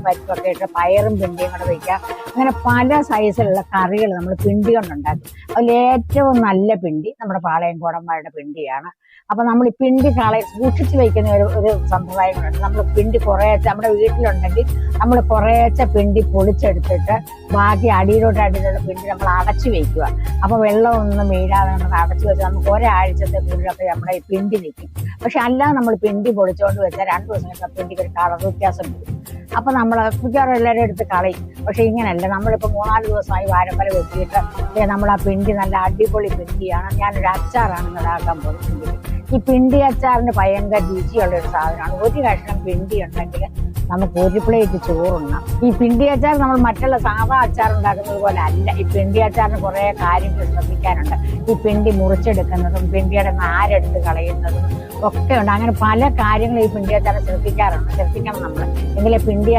ഉണ്ട് പരിപ്പൊക്കെ ഇട്ട് പയറും പിണ്ടിയും കൂടെ വയ്ക്കാം അങ്ങനെ പല സൈസിലുള്ള കറികൾ നമ്മൾ പിണ്ടി കൊണ്ടുണ്ടാക്കും. അതിൽ ഏറ്റവും നല്ല പിണ്ടി നമ്മുടെ പാളയം കോടന്മാരുടെ പിണ്ടിയാണ്. അപ്പൊ നമ്മൾ ഈ പിണ്ടി കള സൂക്ഷിച്ച് വയ്ക്കുന്ന ഒരു ഒരു സമ്പ്രദായങ്ങളുണ്ട് നമ്മൾ പിണ്ടി കുറേച്ച നമ്മുടെ വീട്ടിലുണ്ടെങ്കിൽ നമ്മൾ കുറേച്ച പിണ്ടി പൊളിച്ചെടുത്തിട്ട് ബാക്കി അടിയിലോട്ട് അടിയിലുള്ള പിണ്ടി നമ്മൾ അടച്ചു വയ്ക്കുക അപ്പൊ വെള്ളമൊന്നും വീഴാതെ നമ്മൾ അടച്ചു വെച്ചാൽ നമുക്ക് ഒരാഴ്ചത്തെ പിന്നിലൊക്കെ നമ്മുടെ ഈ പിണ്ടി നിൽക്കും. പക്ഷെ അല്ലാതെ നമ്മൾ പിണ്ടി പൊളിച്ചുകൊണ്ട് വെച്ചാൽ രണ്ട് ദിവസം പിണ്ടിക്ക് ഒരു കളർ വ്യത്യാസം വരും അപ്പൊ നമ്മൾ മിക്കവാറും എല്ലാവരും എടുത്ത് കളയും. പക്ഷെ ഇങ്ങനെയല്ല നമ്മളിപ്പോ മൂന്നാൽ ദിവസമായി വാരമ്പല വെച്ചിട്ട് നമ്മൾ ആ പിണ്ടി നല്ല അടിപൊളി പിണ്ടിയാണ്. ഞാനൊരു അച്ചാറാണ് ഉണ്ടാക്കാൻ പോകുന്നത് ഈ പിണ്ടി അച്ചാറിന് ഭയങ്കര രുചിയുള്ള ഒരു സാധനമാണ്. ഒരു കഷ്ണം പിണ്ടി ഉണ്ടെങ്കിൽ നമുക്ക് ഒരു പ്ലേറ്റ് ചോറുണ്ണാം. ഈ പിണ്ടി അച്ചാർ നമ്മൾ മറ്റുള്ള സാധാ അച്ചാർ ഉണ്ടാക്കുന്നത് പോലെ അല്ല. ഈ പിണ്ടി അച്ചാറിന് കുറേ കാര്യങ്ങൾ ശ്രദ്ധിക്കാനുണ്ട്. ഈ പിണ്ടി മുറിച്ചെടുക്കുന്നതും പിണ്ടിയുടെ നാരെടുത്ത് കളയുന്നതും ഒക്കെ ഉണ്ട്. അങ്ങനെ പല കാര്യങ്ങളും ഈ പിണ്ടി അച്ചാർ ശ്രദ്ധിക്കാറുണ്ട്. ശ്രദ്ധിക്കണം നമ്മൾ എങ്കിലേ പിണ്ടി അച്ചാർ